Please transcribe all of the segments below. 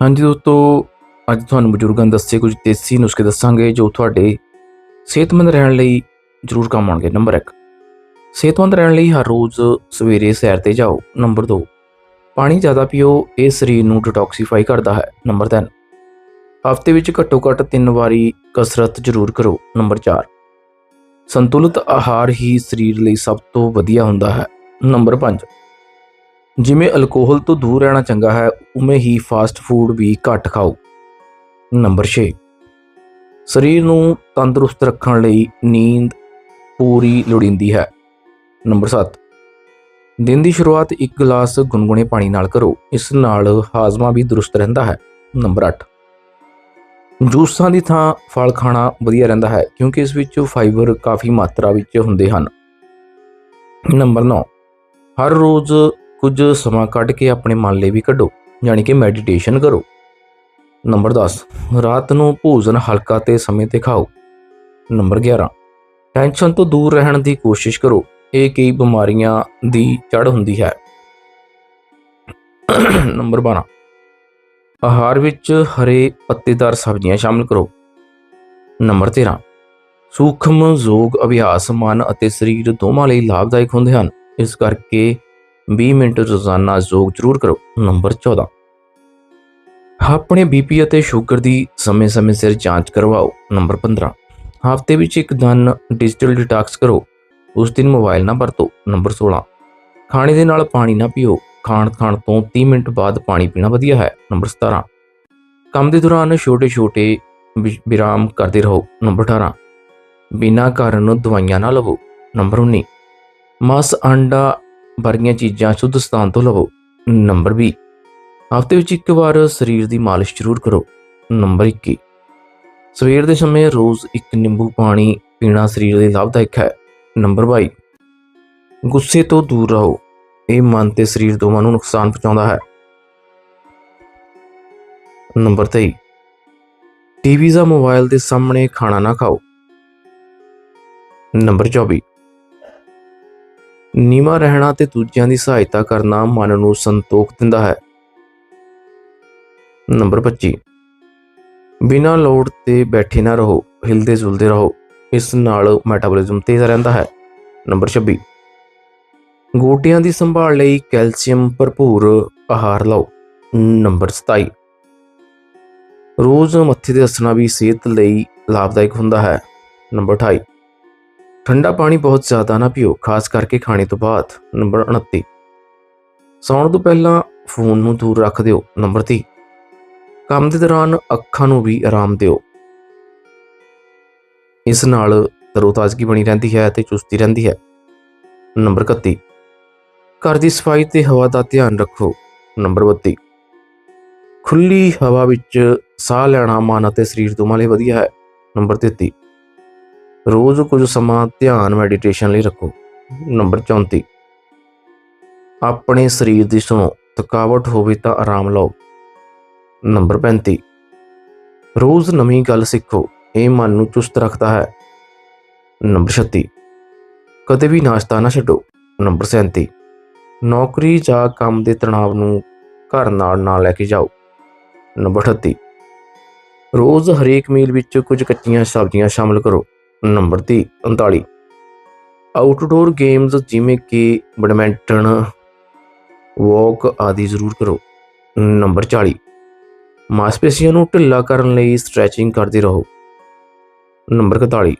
ਹਾਂਜੀ ਦੋਸਤੋ, ਅੱਜ ਤੁਹਾਨੂੰ ਬਜ਼ੁਰਗਾਂ ਦੱਸੇ ਕੁਝ ਦੇਸੀ ਨੁਸਖੇ ਦੱਸਾਂਗੇ ਜੋ ਤੁਹਾਡੇ ਸਿਹਤਮੰਦ ਰਹਿਣ ਲਈ ਜ਼ਰੂਰ ਕੰਮ ਆਉਣਗੇ। ਨੰਬਰ 1 ਸਿਹਤਮੰਦ ਰਹਿਣ ਲਈ ਹਰ ਰੋਜ਼ ਸਵੇਰੇ ਸੈਰ ਤੇ ਜਾਓ। ਨੰਬਰ 2 ਪਾਣੀ ਜ਼ਿਆਦਾ ਪੀਓ, ਇਹ ਸਰੀਰ ਨੂੰ ਡਿਟੌਕਸੀਫਾਈ ਕਰਦਾ ਹੈ। ਨੰਬਰ 3 ਹਫ਼ਤੇ ਵਿੱਚ ਘੱਟੋ ਘੱਟ 3 ਵਾਰੀ ਕਸਰਤ ਜ਼ਰੂਰ ਕਰੋ। ਨੰਬਰ 4 ਸੰਤੁਲਿਤ ਆਹਾਰ ਹੀ ਸਰੀਰ ਲਈ ਸਭ ਤੋਂ ਵਧੀਆ ਹੁੰਦਾ ਹੈ। ਨੰਬਰ 5 ਜਿਵੇਂ ਅਲਕੋਹਲ ਤੋਂ ਦੂਰ ਰਹਿਣਾ ਚੰਗਾ ਹੈ, ਉਵੇਂ ਹੀ ਫਾਸਟ ਫੂਡ ਵੀ ਘੱਟ ਖਾਓ। ਨੰਬਰ 6 ਸਰੀਰ ਨੂੰ ਤੰਦਰੁਸਤ ਰੱਖਣ ਲਈ ਨੀਂਦ ਪੂਰੀ ਲੋੜੀਂਦੀ ਹੈ। ਨੰਬਰ 7 ਦਿਨ ਦੀ ਸ਼ੁਰੂਆਤ ਇੱਕ ਗਲਾਸ ਗੁਨਗੁਨੇ ਪਾਣੀ ਨਾਲ ਕਰੋ, ਇਸ ਨਾਲ ਹਾਜ਼ਮਾ ਵੀ ਦਰੁਸਤ ਰਹਿੰਦਾ ਹੈ। ਨੰਬਰ 8 ਜੂਸਾਂ ਦੀ ਥਾਂ ਫਲ ਖਾਣਾ ਵਧੀਆ ਰਹਿੰਦਾ ਹੈ, ਕਿਉਂਕਿ ਇਸ ਵਿੱਚ ਫਾਈਬਰ ਕਾਫੀ ਮਾਤਰਾ ਵਿੱਚ ਹੁੰਦੇ ਹਨ। ਨੰਬਰ 9 ਹਰ ਰੋਜ਼ ਕੁਝ ਸਮਾਂ ਕੱਢ ਕੇ ਆਪਣੇ ਮਨ ਲਈ ਵੀ ਕੱਢੋ, ਯਾਨੀ ਕਿ ਮੈਡੀਟੇਸ਼ਨ ਕਰੋ। ਨੰਬਰ 10 ਰਾਤ ਨੂੰ ਭੋਜਨ ਹਲਕਾ ਤੇ ਸਮੇਂ ਤੇ ਖਾਓ। ਨੰਬਰ 11 ਟੈਨਸ਼ਨ ਤੋਂ ਦੂਰ ਰਹਿਣ ਦੀ ਕੋਸ਼ਿਸ਼ ਕਰੋ, ਇਹ ਕਈ ਬਿਮਾਰੀਆਂ ਦੀ ਜੜ ਹੁੰਦੀ ਹੈ। ਨੰਬਰ 12 ਆਹਾਰ ਵਿੱਚ ਹਰੇ ਪੱਤੇਦਾਰ ਸਬਜ਼ੀਆਂ ਸ਼ਾਮਲ ਕਰੋ। ਨੰਬਰ 13 ਸੂਖਮ ਯੋਗ ਅਭਿਆਸ ਮਨ ਅਤੇ ਸਰੀਰ ਦੋਵਾਂ ਲਈ ਲਾਭਦਾਇਕ ਹੁੰਦੇ ਹਨ, ਇਸ ਕਰਕੇ 20 ਮਿੰਟ ਰੋਜ਼ਾਨਾ ਯੋਗ ਜ਼ਰੂਰ ਕਰੋ, ਨੰਬਰ 14 ਆਪਣੇ ਬੀਪੀ ਅਤੇ ਸ਼ੂਗਰ ਦੀ ਸਮੇਂ-ਸਮੇਂ ਸਿਰ ਜਾਂਚ ਕਰਵਾਓ, ਨੰਬਰ 15 ਹਫ਼ਤੇ ਵਿੱਚ ਇੱਕ ਦਿਨ ਡਿਜੀਟਲ ਡਿਟੌਕਸ ਕਰੋ, ਉਸ ਦਿਨ ਮੋਬਾਈਲ ਨਾ ਵਰਤੋ, ਨੰਬਰ 16 ਖਾਣੇ ਦੇ ਨਾਲ ਪਾਣੀ ਨਾ ਪੀਓ, ਖਾਣ ਖਾਣ ਤੋਂ 30 ਮਿੰਟ ਬਾਅਦ ਪਾਣੀ ਪੀਣਾ ਵਧੀਆ ਹੈ, ਨੰਬਰ 17 ਕੰਮ ਦੇ ਦੌਰਾਨ ਛੋਟੇ-ਛੋਟੇ ਵਿਰਾਮ ਕਰਦੇ ਰਹੋ, ਨੰਬਰ 18 ਬਿਨਾਂ ਕਾਰਨ ਦਵਾਈਆਂ ਨਾ ਲਵੋ, ਨੰਬਰ 19 ਮਾਸ, ਅੰਡਾ ਵਰਗੀਆਂ ਚੀਜ਼ਾਂ ਸ਼ੁੱਧ ਸਥਾਨ ਤੋਂ ਲਵੋ। ਨੰਬਰ 20 ਹਫ਼ਤੇ ਵਿੱਚ ਇੱਕ ਵਾਰ ਸਰੀਰ ਦੀ ਮਾਲਿਸ਼ ਜ਼ਰੂਰ ਕਰੋ। ਨੰਬਰ 21 ਸਵੇਰ ਦੇ ਸਮੇਂ ਰੋਜ਼ ਇੱਕ ਨਿੰਬੂ ਪਾਣੀ ਪੀਣਾ ਸਰੀਰ ਲਈ ਲਾਭਦਾਇਕ ਹੈ। ਨੰਬਰ 22 ਗੁੱਸੇ ਤੋਂ ਦੂਰ ਰਹੋ। ਇਹ ਮਨ ਤੇ ਸਰੀਰ ਦੋਵਾਂ ਨੂੰ ਨੁਕਸਾਨ ਪਹੁੰਚਾਉਂਦਾ ਹੈ। ਨੰਬਰ 23 ਟੀਵੀ ਜਾਂ ਮੋਬਾਈਲ ਦੇ ਸਾਹਮਣੇ ਖਾਣਾ ਨਾ ਖਾਓ। ਨੰਬਰ 24 ਨੀਵਾਂ ਰਹਿਣਾ ਤੇ ਦੂਜਿਆਂ ਦੀ ਸਹਾਇਤਾ ਕਰਨਾ ਮਨ ਨੂੰ ਸੰਤੋਖ ਦਿੰਦਾ ਹੈ। ਨੰਬਰ 25 ਬਿਨਾਂ ਲੋੜ ਤੇ ਬੈਠੇ ਨਾ ਰਹੋ, ਹਿਲਦੇ ਜੁਲਦੇ ਰਹੋ, ਇਸ ਨਾਲ ਮੈਟਾਬੋਲਿਜ਼ਮ ਤੇਜ਼ ਰਹਿੰਦਾ ਹੈ। ਨੰਬਰ 26 ਗੋਡਿਆਂ ਦੀ ਸੰਭਾਲ ਲਈ ਕੈਲਸ਼ੀਅਮ ਭਰਪੂਰ ਆਹਾਰ ਲਓ। ਨੰਬਰ 27 ਰੋਜ਼ ਮੱਥੇ ਤੇ ਹੱਸਣਾ ਵੀ ਸਿਹਤ ਲਈ ਲਾਭਦਾਇਕ ਹੁੰਦਾ ਹੈ। ਨੰਬਰ 28 ਠੰਡਾ ਪਾਣੀ ਬਹੁਤ ਜ਼ਿਆਦਾ ਨਾ ਪੀਓ, ਖਾਸ ਕਰਕੇ ਖਾਣੇ ਤੋਂ ਬਾਅਦ। ਨੰਬਰ 29 ਸੌਣ ਤੋਂ ਪਹਿਲਾਂ ਫੋਨ ਨੂੰ ਦੂਰ ਰੱਖ ਦਿਓ। ਨੰਬਰ 30 ਕੰਮ ਦੇ ਦੌਰਾਨ ਅੱਖਾਂ ਨੂੰ ਵੀ ਆਰਾਮ ਦਿਓ। ਇਸ ਨਾਲ ਤਰੋਤਾਜ਼ਗੀ ਬਣੀ ਰਹਿੰਦੀ ਹੈ ਅਤੇ ਚੁਸਤੀ ਰਹਿੰਦੀ ਹੈ। ਨੰਬਰ 31 ਘਰ ਦੀ ਸਫ਼ਾਈ ਤੇ ਹਵਾ ਦਾ ਧਿਆਨ ਰੱਖੋ। ਨੰਬਰ 32 ਖੁੱਲੀ ਹਵਾ ਵਿੱਚ ਸਾਹ ਲੈਣਾ ਮਨ ਅਤੇ ਸਰੀਰ ਦੋਵਾਂ ਲਈ ਵਧੀਆ ਹੈ। ਨੰਬਰ 33 ਰੋਜ਼ ਕੁਝ ਸਮਾਂ ਧਿਆਨ ਮੈਡੀਟੇਸ਼ਨ ਲਈ ਰੱਖੋ। ਨੰਬਰ 34 ਆਪਣੇ ਸਰੀਰ ਦੀ ਸੁਣੋ, ਥਕਾਵਟ ਹੋਵੇ ਤਾਂ ਆਰਾਮ ਲਓ। ਨੰਬਰ 35 ਰੋਜ਼ ਨਵੀਂ ਗੱਲ ਸਿੱਖੋ, ਇਹ ਮਨ ਨੂੰ ਚੁਸਤ ਰੱਖਦਾ ਹੈ। ਨੰਬਰ 36 ਕਦੇ ਵੀ ਨਾਸ਼ਤਾ ਨਾ ਛੱਡੋ। ਨੰਬਰ 37 ਨੌਕਰੀ ਜਾਂ ਕੰਮ ਦੇ ਤਣਾਅ ਨੂੰ ਘਰ ਨਾਲ ਨਾ ਲੈ ਕੇ ਜਾਓ। ਨੰਬਰ 38 ਰੋਜ਼ ਹਰੇਕ ਮੀਲ ਵਿੱਚ ਕੁਝ ਕੱਚੀਆਂ ਸਬਜ਼ੀਆਂ ਸ਼ਾਮਲ ਕਰੋ। ਨੰਬਰ 30 39 ਆਊਟਡੋਰ ਗੇਮਸ ਜਿਵੇਂ ਕਿ ਬੈਡਮਿੰਟਨ ਵਾਕ ਆਦਿ ਜ਼ਰੂਰ ਕਰੋ। ਨੰਬਰ 40 ਮਾਸਪੇਸ਼ੀਆਂ ਨੂੰ ਢਿੱਲਾ ਕਰਨ ਲਈ ਸਟ੍ਰੈਚਿੰਗ ਕਰਦੇ ਰਹੋ। ਨੰਬਰ 41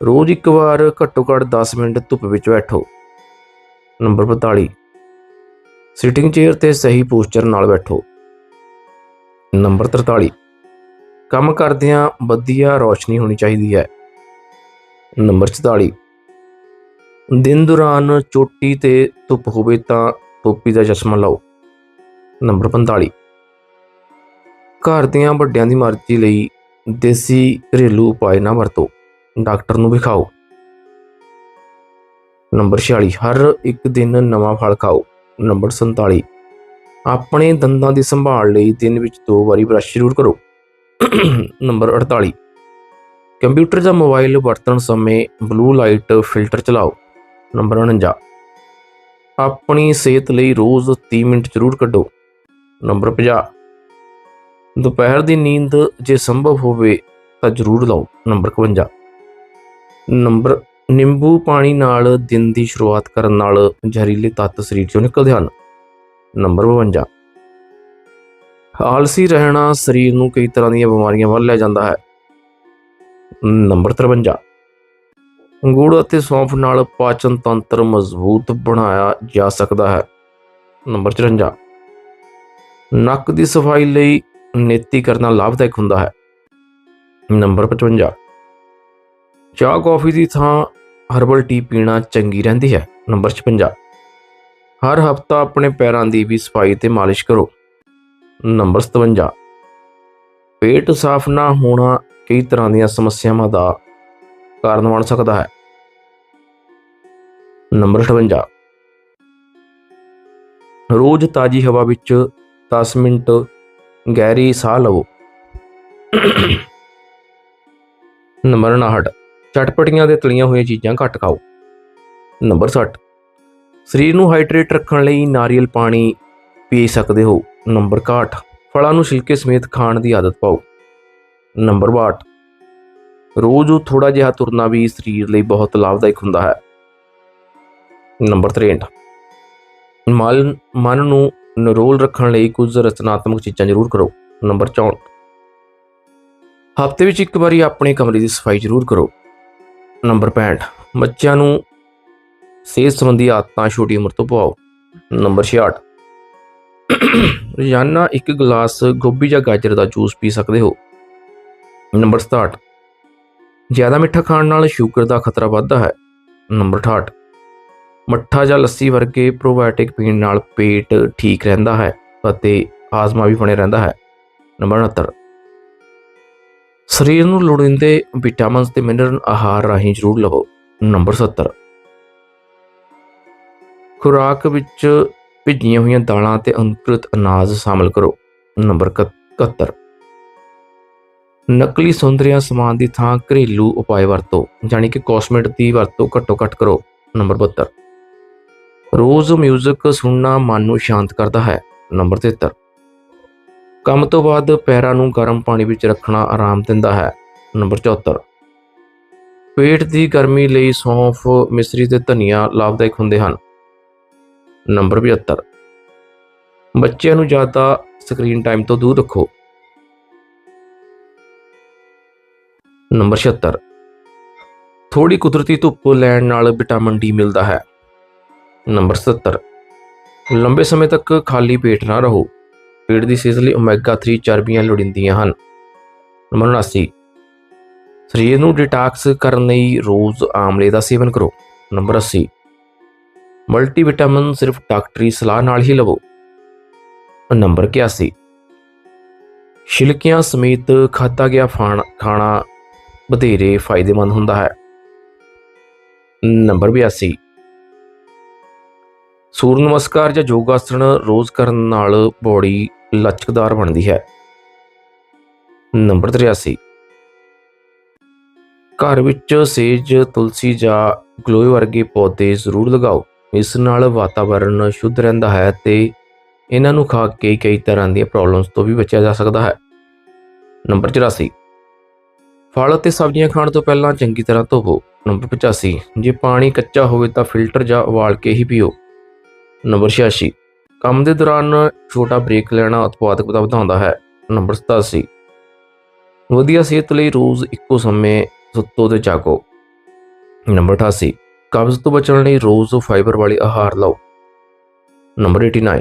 ਰੋਜ਼ ਇੱਕ ਵਾਰ ਘੱਟੋ ਘੱਟ 10 ਮਿੰਟ ਧੁੱਪ ਵਿੱਚ ਬੈਠੋ। ਨੰਬਰ 42 ਸਿਟਿੰਗ ਚੇਅਰ ਤੇ ਸਹੀ ਪੋਸਚਰ ਨਾਲ ਬੈਠੋ। ਨੰਬਰ 43 ਕੰਮ ਕਰਦਿਆਂ ਵਧੀਆ ਰੌਸ਼ਨੀ ਹੋਣੀ ਚਾਹੀਦੀ ਹੈ। ਨੰਬਰ 44 ਦਿਨ ਦੌਰਾਨ ਚੋਟੀ ਤੇ ਧੁੱਪ ਹੋਵੇ ਤਾਂ ਟੋਪੀ ਦਾ ਚਸ਼ਮਾ ਲਾਓ। ਨੰਬਰ 45 ਘਰ ਦੀਆਂ ਵੱਡਿਆਂ ਦੀ ਮਰਜ਼ੀ ਲਈ ਦੇਸੀ ਘਰੇਲੂ ਉਪਾਅ ਨਾ ਵਰਤੋ। ਡਾਕਟਰ ਨੂੰ ਵਿਖਾਓ। ਨੰਬਰ 46 ਹਰ ਇੱਕ ਦਿਨ ਨਵਾਂ ਫਲ ਖਾਓ। ਨੰਬਰ 47 ਆਪਣੇ ਦੰਦਾਂ ਦੀ ਸੰਭਾਲ ਲਈ ਦਿਨ ਵਿੱਚ ਦੋ ਵਾਰੀ ਬਰਸ਼ ਜ਼ਰੂਰ ਕਰੋ। ਨੰਬਰ 48 ਕੰਪਿਊਟਰ ਜਾਂ ਮੋਬਾਈਲ ਵਰਤਣ ਸਮੇਂ ਬਲੂ ਲਾਈਟ ਫਿਲਟਰ ਚਲਾਓ। ਨੰਬਰ 49 ਆਪਣੀ ਸਿਹਤ ਲਈ ਰੋਜ਼ 30 ਮਿੰਟ ਜ਼ਰੂਰ ਕੱਢੋ। ਨੰਬਰ 50 ਦੁਪਹਿਰ ਦੀ ਨੀਂਦ ਜੇ ਸੰਭਵ ਹੋਵੇ ਤਾਂ ਜ਼ਰੂਰ ਲਓ। ਨੰਬਰ 51 ਨੰਬਰ ਨਿੰਬੂ ਪਾਣੀ ਨਾਲ ਦਿਨ ਦੀ ਸ਼ੁਰੂਆਤ ਕਰਨ ਨਾਲ ਜ਼ਹਿਰੀਲੇ ਤੱਤ ਸਰੀਰ ਚੋਂ ਨਿਕਲਦੇ ਹਨ। ਨੰਬਰ 52 ਆਲਸੀ ਰਹਿਣਾ ਸਰੀਰ ਨੂੰ ਕਈ ਤਰ੍ਹਾਂ ਦੀਆਂ ਬਿਮਾਰੀਆਂ ਵੱਲ ਲੈ ਜਾਂਦਾ ਹੈ। ਨੰਬਰ 53 ਗੁੜ ਅਤੇ ਸੌਂਫ ਨਾਲ ਪਾਚਨ ਤੰਤਰ ਮਜ਼ਬੂਤ ਬਣਾਇਆ ਜਾ ਸਕਦਾ ਹੈ। ਨੰਬਰ 54 ਨੱਕ ਦੀ ਸਫ਼ਾਈ ਲਈ ਨੇਤੀ ਕਰਨਾ ਲਾਭਦਾਇਕ ਹੁੰਦਾ ਹੈ। ਨੰਬਰ 55 ਚਾਹ, ਕੌਫੀ ਦੀ ਥਾਂ ਹਰਬਲ ਟੀ ਪੀਣਾ ਚੰਗੀ ਰਹਿੰਦੀ ਹੈ। ਨੰਬਰ 56 ਹਰ ਹਫਤਾ ਆਪਣੇ ਪੈਰਾਂ ਦੀ ਵੀ ਸਫ਼ਾਈ ਤੇ ਮਾਲਿਸ਼ ਕਰੋ। ਨੰਬਰ 57 ਪੇਟ ਸਾਫ਼ ਨਾ ਹੋਣਾ ਕਈ ਤਰ੍ਹਾਂ ਦੀਆਂ ਸਮੱਸਿਆਵਾਂ ਦਾ ਕਾਰਨ ਬਣ ਸਕਦਾ ਹੈ। ਨੰਬਰ 58 ਰੋਜ਼ ਤਾਜੀ ਹਵਾ ਵਿੱਚ 10 ਮਿੰਟ ਗਹਿਰੀ ਸਾਹ ਲਵੋ। ਨੰਬਰ 59 ਚਟਪਟੀਆਂ ਦੇ ਤਲੀਆਂ ਹੋਈਆਂ ਚੀਜ਼ਾਂ ਘੱਟ ਖਾਓ। ਨੰਬਰ 60 ਸਰੀਰ ਨੂੰ ਹਾਈਡਰੇਟ ਰੱਖਣ ਲਈ ਨਾਰੀਅਲ ਪਾਣੀ ਪੀ ਸਕਦੇ ਹੋ। ਨੰਬਰ 61 ਫਲਾਂ ਨੂੰ ਛਿਲਕੇ ਸਮੇਤ ਖਾਣ ਦੀ ਆਦਤ ਪਾਓ। ਨੰਬਰ 62 ਰੋਜ਼ ਥੋੜਾ ਜਿਹਾ ਤੁਰਨਾ ਵੀ ਸਰੀਰ ਲਈ ਬਹੁਤ ਲਾਭਦਾਇਕ ਹੁੰਦਾ ਹੈ। ਨੰਬਰ 63 ਮਨ ਮਨ ਨੂੰ ਨਿਰੋਲ ਰੱਖਣ ਲਈ ਕੁਝ ਰਚਨਾਤਮਕ ਚੀਜ਼ਾਂ ਜ਼ਰੂਰ ਕਰੋ। ਨੰਬਰ 64 ਹਫ਼ਤੇ ਵਿੱਚ ਇੱਕ ਵਾਰੀ ਆਪਣੇ ਕਮਰੇ ਦੀ ਸਫ਼ਾਈ ਜ਼ਰੂਰ ਕਰੋ। ਨੰਬਰ 65 ਬੱਚਿਆਂ ਨੂੰ ਸਿਹਤ ਸੰਬੰਧੀ ਆਦਤਾਂ ਛੋਟੀ ਉਮਰ ਤੋਂ ਪਵਾਓ। ਨੰਬਰ 66 ਰੋਜ਼ਾਨਾ ਇੱਕ ਗਲਾਸ ਗੋਭੀ ਜਾਂ ਗਾਜਰ ਦਾ ਜੂਸ ਪੀ ਸਕਦੇ ਹੋ। ਨੰਬਰ 67 ਜ਼ਿਆਦਾ ਮਿੱਠਾ ਖਾਣ ਨਾਲ ਸ਼ੂਗਰ ਦਾ ਖਤਰਾ ਵੱਧਦਾ ਹੈ। ਨੰਬਰ 68 ਮੱਠਾ ਜਾਂ ਲੱਸੀ ਵਰਗੇ ਪ੍ਰੋਬਾਇਓਟਿਕ ਪੀਣ ਨਾਲ ਪੇਟ ਠੀਕ ਰਹਿੰਦਾ ਹੈ ਅਤੇ ਆਜ਼ਮਾ ਵੀ ਬਣਿਆ ਰਹਿੰਦਾ ਹੈ। ਨੰਬਰ 69 ਸਰੀਰ ਨੂੰ ਲੋੜੀਂਦੇ ਵਿਟਾਮਿਨਸ ਤੇ ਮਿਨਰਲ ਆਹਾਰ ਰਾਹੀਂ ਜ਼ਰੂਰ ਲਵੋ। ਨੰਬਰ 70 ਖੁਰਾਕ ਵਿੱਚ ਭਿੱਜੀਆਂ ਹੋਈਆਂ ਦਾਲਾਂ ਤੇ ਅੰਕੁਰਿਤ ਅਨਾਜ ਸ਼ਾਮਲ ਕਰੋ। ਨੰਬਰ 71 ਨਕਲੀ ਸੌਂਦਰਿਆ ਸਮਾਨ ਦੀ ਥਾਂ ਘਰੇਲੂ ਉਪਾਅ ਵਰਤੋ, ਯਾਨੀ ਕਿ ਕੋਸਮੈਟ ਦੀ ਵਰਤੋਂ ਘੱਟੋ ਘੱਟ ਕਰੋ। ਨੰਬਰ 72 ਰੋਜ਼ 뮤직 ਸੁਣਨਾ ਮਨ ਨੂੰ ਸ਼ਾਂਤ ਕਰਦਾ ਹੈ। ਨੰਬਰ 73 ਕੰਮ ਤੋਂ ਬਾਅਦ ਪੈਰਾਂ ਨੂੰ ਗਰਮ ਪਾਣੀ ਵਿੱਚ ਰੱਖਣਾ ਆਰਾਮ ਦਿੰਦਾ ਹੈ। ਨੰਬਰ 74 ਪੇਟ ਦੀ ਗਰਮੀ ਲਈ ਸੌਂਫ, ਮਿਸਰੀ ਤੇ ਧਨੀਆ ਲਾਭਦਾਇਕ ਹੁੰਦੇ ਹਨ। ਨੰਬਰ 72 ਬੱਚਿਆਂ ਨੂੰ ਜ਼ਿਆਦਾ ਸਕਰੀਨ ਟਾਈਮ ਤੋਂ ਦੂਰ ਰੱਖੋ। ਨੰਬਰ 76 ਥੋੜੀ ਕੁਦਰਤੀ ਧੁੱਪ ਲੈਣ ਨਾਲ ਵਿਟਾਮਿਨ ਡੀ ਮਿਲਦਾ ਹੈ। ਨੰਬਰ 77 ਲੰਬੇ ਸਮੇਂ ਤੱਕ ਖਾਲੀ ਪੇਟ ਨਾ ਰਹੋ। ਪੇਟ ਦੀ ਸਿਹਤ ਲਈ ਓਮੇਗਾ 3 ਚਰਬੀਆਂ ਲੋੜੀਂਦੀਆਂ ਹਨ। ਨੰਬਰ 79 ਸਰੀਰ ਨੂੰ ਡਿਟਾਕਸ ਕਰਨ ਲਈ ਰੋਜ਼ ਆਮਲੇ ਦਾ ਸੇਵਨ ਕਰੋ। ਨੰਬਰ 80 ਮਲਟੀ ਵਿਟਾਮਿਨ ਸਿਰਫ ਡਾਕਟਰੀ ਸਲਾਹ ਨਾਲ ਹੀ ਲਵੋ। ਨੰਬਰ 81 ਛਿਲਕਿਆਂ ਸਮੇਤ ਖਾਧਾ ਗਿਆ ਫਾਣ- ਖਾਣਾ ਵਧੇਰੇ ਫਾਇਦੇਮੰਦ ਹੁੰਦਾ ਹੈ। ਨੰਬਰ 82 ਸੂਰ ਨਮਸਕਾਰ ਜਾਂ ਯੋਗ ਆਸਣ ਰੋਜ਼ ਕਰਨ ਨਾਲ ਬੋਡੀ ਲਚਕਦਾਰ ਬਣਦੀ ਹੈ। ਨੰਬਰ 83 ਘਰ ਵਿੱਚ ਸੇਜ, ਤੁਲਸੀ ਜਾਂ ਗਲੋਏ ਵਰਗੇ ਪੌਦੇ ਜ਼ਰੂਰ ਲਗਾਓ। ਇਸ ਨਾਲ ਵਾਤਾਵਰਣ ਸ਼ੁੱਧ ਰਹਿੰਦਾ ਹੈ ਤੇ ਇਹਨਾਂ ਨੂੰ ਖਾ ਕੇ ਕਈ ਤਰ੍ਹਾਂ ਦੀਆਂ ਪ੍ਰੋਬਲਮਸ ਤੋਂ ਵੀ ਬਚਿਆ ਜਾ ਸਕਦਾ ਹੈ। ਨੰਬਰ 84 ਫਲ ਅਤੇ ਸਬਜ਼ੀਆਂ ਖਾਣ ਤੋਂ ਪਹਿਲਾਂ ਚੰਗੀ ਤਰ੍ਹਾਂ ਧੋਵੋ। ਨੰਬਰ 85 ਜੇ ਪਾਣੀ ਕੱਚਾ ਹੋਵੇ ਤਾਂ ਫਿਲਟਰ ਜਾਂ ਉਬਾਲ ਕੇ ਹੀ ਪੀਓ। ਨੰਬਰ 86 ਕੰਮ ਦੇ ਦੌਰਾਨ ਛੋਟਾ ਬ੍ਰੇਕ ਲੈਣਾ ਉਤਪਾਦਕਤਾ ਵਧਾਉਂਦਾ ਹੈ। ਨੰਬਰ 87 ਵਧੀਆ ਸਿਹਤ ਲਈ ਰੋਜ਼ ਇੱਕੋ ਸਮੇਂ ਸੁੱਤੋ ਤੇ ਜਾਗੋ। ਨੰਬਰ 88 ਕਬਜ਼ ਤੋਂ ਬਚਣ ਲਈ ਰੋਜ਼ ਫਾਈਬਰ ਵਾਲੇ ਆਹਾਰ ਲਓ। ਨੰਬਰ 89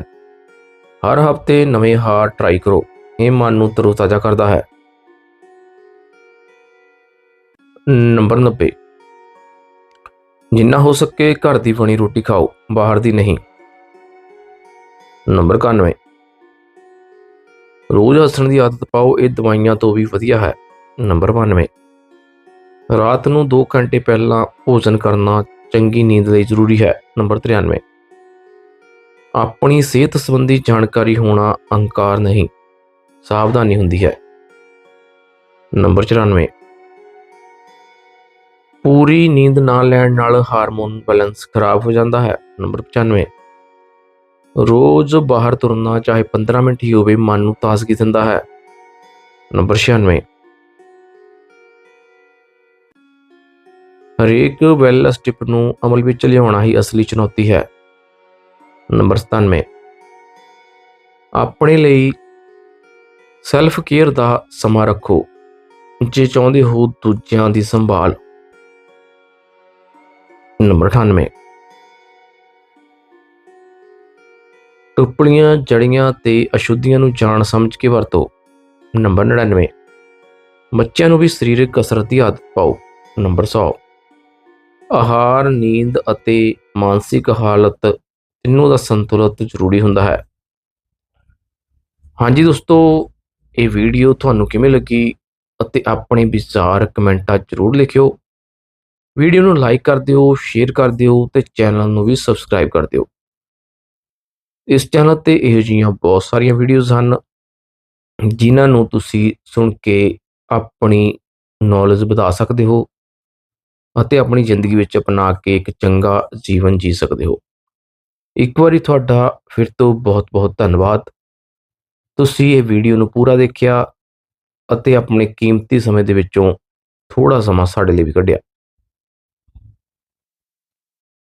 ਹਰ ਹਫ਼ਤੇ ਨਵੇਂ ਆਹਾਰ ਟਰਾਈ ਕਰੋ। ਇਹ ਮਨ ਨੂੰ ਤਰੋਤਾਜ਼ਾ ਕਰਦਾ ਹੈ। ਨੰਬਰ 90 ਜਿੰਨਾ ਹੋ ਸਕੇ ਘਰ ਦੀ ਬਣੀ ਰੋਟੀ ਖਾਓ, ਬਾਹਰ ਦੀ ਨਹੀਂ। ਨੰਬਰ 91 ਰੋਜ਼ ਹੱਸਣ ਦੀ ਆਦਤ ਪਾਓ, ਇਹ ਦਵਾਈਆਂ ਤੋਂ ਵੀ ਵਧੀਆ ਹੈ। ਨੰਬਰ 92 ਰਾਤ ਨੂੰ 2 ਘੰਟੇ ਪਹਿਲਾਂ ਭੋਜਨ ਕਰਨਾ ਚੰਗੀ ਨੀਂਦ ਲਈ ਜ਼ਰੂਰੀ ਹੈ। ਨੰਬਰ 93 ਆਪਣੀ ਸਿਹਤ ਸੰਬੰਧੀ ਜਾਣਕਾਰੀ ਹੋਣਾ ਅਹੰਕਾਰ ਨਹੀਂ, ਸਾਵਧਾਨੀ ਹੁੰਦੀ ਹੈ। ਨੰਬਰ 94 ਪੂਰੀ ਨੀਂਦ ਨਾ ਲੈਣ ਨਾਲ ਹਾਰਮੋਨ ਬੈਲੈਂਸ ਖਰਾਬ ਹੋ ਜਾਂਦਾ ਹੈ। ਨੰਬਰ 95 ਰੋਜ਼ ਬਾਹਰ ਤੁਰਨਾ ਚਾਹੇ 15 ਮਿੰਟ ਹੀ ਹੋਵੇ, ਮਨ ਨੂੰ ਤਾਜ਼ਗੀ ਦਿੰਦਾ ਹੈ। ਨੰਬਰ 96 ਹਰੇਕ ਵੈਲਨੈਸ ਟਿਪ ਨੂੰ ਅਮਲ ਵਿੱਚ ਲਿਆਉਣਾ ਹੀ ਅਸਲੀ ਚੁਣੌਤੀ ਹੈ। ਨੰਬਰ 97 ਆਪਣੇ ਲਈ ਸੈਲਫ ਕੇਅਰ ਦਾ ਸਮਾਂ ਰੱਖੋ। ਜੇ ਚਾਹੁੰਦੇ ਹੋ ਦੂਜਿਆਂ ਦੀ ਸੰਭਾਲ ਨੰਬਰ 98 ਟੁੱਪੜੀਆਂ ਜੜੀਆਂ ਤੇ ਅਸ਼ੁੱਧੀਆਂ ਨੂੰ ਜਾਣ ਸਮਝ ਕੇ ਵਰਤੋ। ਨੰਬਰ 99 ਬੱਚਿਆਂ ਨੂੰ ਵੀ ਸਰੀਰਕ ਕਸਰਤ ਦੀ ਆਦਤ ਪਾਓ। ਨੰਬਰ 100 ਆਹਾਰ, ਨੀਂਦ ਅਤੇ ਮਾਨਸਿਕ ਹਾਲਤ ਤਿੰਨੋਂ ਦਾ ਸੰਤੁਲਨ ਜ਼ਰੂਰੀ ਹੁੰਦਾ ਹੈ। ਹਾਂਜੀ ਦੋਸਤੋ, ਇਹ ਵੀਡੀਓ ਤੁਹਾਨੂੰ ਕਿਵੇਂ ਲੱਗੀ ਅਤੇ ਆਪਣੇ ਵਿਚਾਰ ਕਮੈਂਟਾਂ ਜ਼ਰੂਰ ਲਿਖਿਓ। ਵੀਡੀਓ ਨੂੰ ਲਾਈਕ ਕਰ ਦਿਓ, ਸ਼ੇਅਰ ਕਰ ਦਿਓ ਤੇ ਚੈਨਲ ਨੂੰ ਵੀ ਸਬਸਕ੍ਰਾਈਬ ਕਰ ਦਿਓ। ਇਸ ਚੈਨਲ ਤੇ ਇਹੋ ਜਿਹੀਆਂ ਬਹੁਤ ਸਾਰੀਆਂ ਵੀਡੀਓਜ਼ ਹਨ, ਜਿਨ੍ਹਾਂ ਨੂੰ ਤੁਸੀਂ ਸੁਣ ਕੇ ਆਪਣੀ ਨੌਲੇਜ ਵਧਾ ਸਕਦੇ ਹੋ ਅਤੇ ਆਪਣੀ ਜ਼ਿੰਦਗੀ ਵਿੱਚ ਅਪਣਾ ਕੇ ਇੱਕ ਚੰਗਾ ਜੀਵਨ ਜੀ ਸਕਦੇ ਹੋ। ਇੱਕ ਵਾਰੀ ਤੁਹਾਡਾ ਫਿਰ ਤੋਂ ਬਹੁਤ-ਬਹੁਤ ਧੰਨਵਾਦ। ਤੁਸੀਂ ਇਹ ਵੀਡੀਓ ਨੂੰ ਪੂਰਾ ਦੇਖਿਆ ਅਤੇ ਆਪਣੇ ਕੀਮਤੀ ਸਮੇਂ ਦੇ ਵਿੱਚੋਂ ਥੋੜਾ ਸਮਾਂ ਸਾਡੇ ਲਈ ਵੀ ਕੱਢਿਆ।